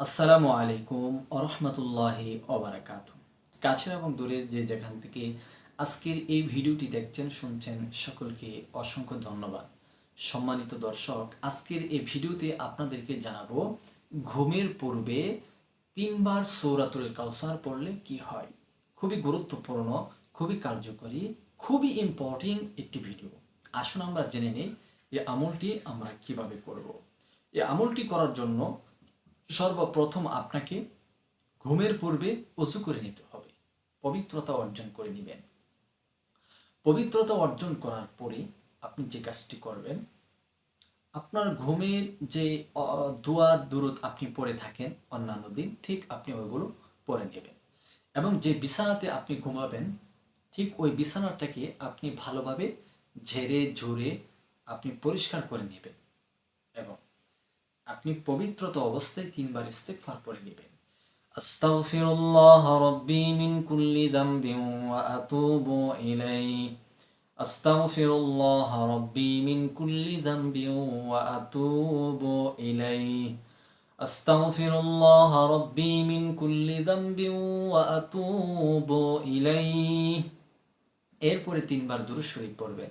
আসসালামু আলাইকুম আরহামতুল্লাহি অবরাকাত কাছের এবং দূরের যে যেখান থেকে আজকের এই ভিডিওটি দেখছেন, শুনছেন, সকলকে অসংখ্য ধন্যবাদ। সম্মানিত দর্শক, আজকের এই ভিডিওতে আপনাদেরকে জানাব, ঘুমের পূর্বে তিনবার সৌরাতুল কাউসার পড়লে কি হয়? খুবই গুরুত্বপূর্ণ, খুবই কার্যকরী, খুবই ইম্পর্টেন্ট একটি ভিডিও। আসুন আমরা জেনে নিই এই আমলটি আমরা কীভাবে করব? এই আমলটি করার জন্য সর্বপ্রথম আপনাকে ঘুমের পূর্বে অজু করে নিতে হবে। পবিত্রতা অর্জন করে নেবেন। পবিত্রতা অর্জন করার পরে আপনি যে কাজটি করবেন আপনার ঘুমের যে আহ, দোয়া দুরুদ আপনি পড়ে থাকেন অন্যান্য দিন ঠিক আপনি ওইগুলো পড়ে নেবেন। এবং যে বিছানাতে আপনি ঘুমাবেন ঠিক ওই বিছানাটাকে আপনি ভালোভাবে ঝেড়ে ঝুড়ে আপনি পরিষ্কার করে নেবেন। আপনি পবিত্রতা অবস্থায় তিনবার ইস্তেগফার করে নেবেন। আস্তাগফিরুল্লাহ রাব্বি মিন কুল্লি যামবিন ওয়া আতুবু ইলাইহি। আস্তাগফিরুল্লাহ রাব্বি মিন কুল্লি যামবিন ওয়া আতুবু ইলাইহি। আস্তাগফিরুল্লাহ রাব্বি মিন কুল্লি যামবিন ওয়া আতুবু ইলাইহি। এরপরে তিনবার দুরূদ শরীফ পড়বেন।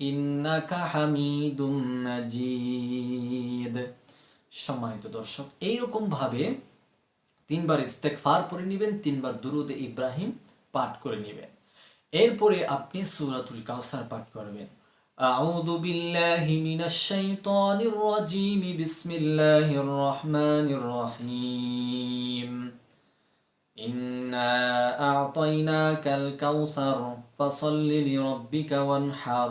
إنك حميد مجيد সম্মানিত দর্শক এইরকম ভাবে তিনবার ইস্তেকফার পড়ে নেবেন তিনবার দুরুদে ইব্রাহিম পাঠ করে নেবেন এরপরে আপনি সূরাতুল কাউসার পাঠ করবেন أعوذ بالله من الشيطان الرجيم بسم الله الرحمن الرحيم إنا أعطيناك الكوثر فصل لربك وانحر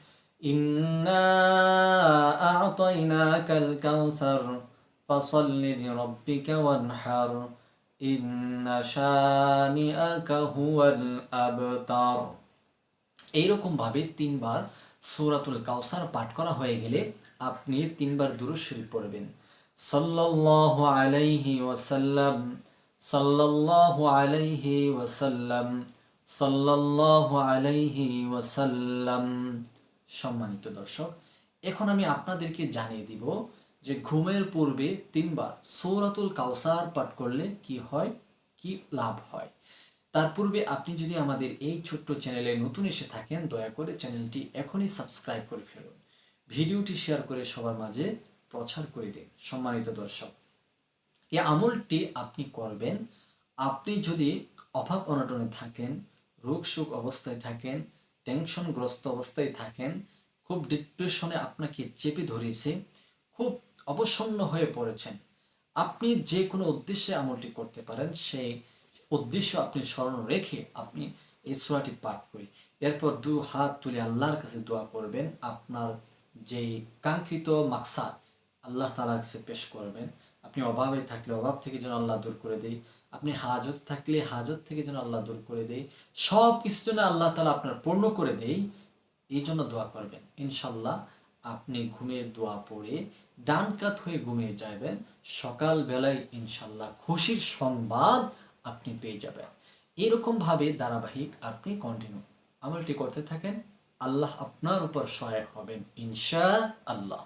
إنا أعطيناك الكوثر فصل لربك وانحر إن شانئك هو الأبتر এইরকম ভাবে তিনবার সূরাতুল কাউসার পাঠ করা হয়ে গেলে আপনি তিনবার দুরূদ শরীফ পড়বেন সাল্লাল্লাহু আলাইহি ওয়াসাল্লাম সাল্লাল্লাহু আলাইহি ওয়াসাল্লাম সাল্লাল্লাহু আলাইহি ওয়াসাল্লাম সম্মানিত দর্শক, এখন আমি আপনাদেরকে জানিয়ে দিব যে ঘুমের পূর্বে তিনবার সৌরাতুল কাউসার পাঠ করলে কি হয়, কি লাভ হয়। তার পূর্বে আপনি যদি আমাদের এই ছোট্ট চ্যানেলে নতুন এসে থাকেন, দয়া করে চ্যানেলটি এখনই সাবস্ক্রাইব করে ফেলুন। ভিডিওটি শেয়ার করে সবার মাঝে প্রচার করে দিন, সম্মানিত দর্শক। এই আমলটি আপনি করবেন, আপনি যদি অভাব অনটনে থাকেন রোগ সুখ অবস্থায় থাকেন টেনশনগ্রস্ত অবস্থায় থাকেন, খুব ডিপ্রেশনে আপনাকে চেপে ধরেছে, খুব অবসন্ন হয়ে পড়েছেন। আপনি যে কোনো উদ্দেশ্যে আমলটি করতে পারেন, সেই উদ্দেশ্য আপনি স্মরণ রেখে আপনি এই সুরাটি পাঠ করি। এরপর দু হাত তুলে আল্লাহর কাছে দোয়া করবেন, আপনার যেই কাঙ্ক্ষিত মাকসাদ আল্লাহ তালার কাছে পেশ করবেন। আপনি অভাবে থাকলে, অভাব থেকে যেন আল্লাহ দূর করে দেয়। আপনি হাজত থাকলে, হাজত থেকে যেন আল্লাহ দূর করে দেয়। সব কিছু যেন আল্লাহ তালা আপনার পূর্ণ করে দেয়, এই জন্য দোয়া করবেন। ইনশাল্লাহ আপনি ঘুমের দোয়া পড়ে ডান কাত হয়ে ঘুমিয়ে যাবেন। সকাল বেলায় ইনশাল্লাহ খুশির সংবাদ আপনি পেয়ে যাবেন। এরকম ভাবে ধারাবাহিক আপনি কন্টিনিউ আমলটি করতে থাকেন। আল্লাহ আপনার উপর সহায়ক হবেন ইনশা আল্লাহ